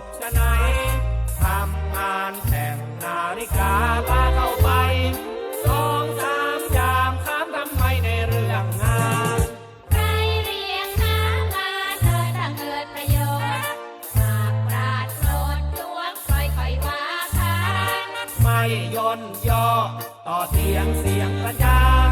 บชะไหนทำงานแต่งนาฬิกาพาเข้าไปสองสามยามค้ามทำไมในเรื่องงาน ใครเรียกน้ำมาเธอถ้าเกิดประโยชน์หากปราดโปรดดวงค่อยค่อยๆว่ากัน ไม่ย่นย่อต่อเสียงเสียงประจาน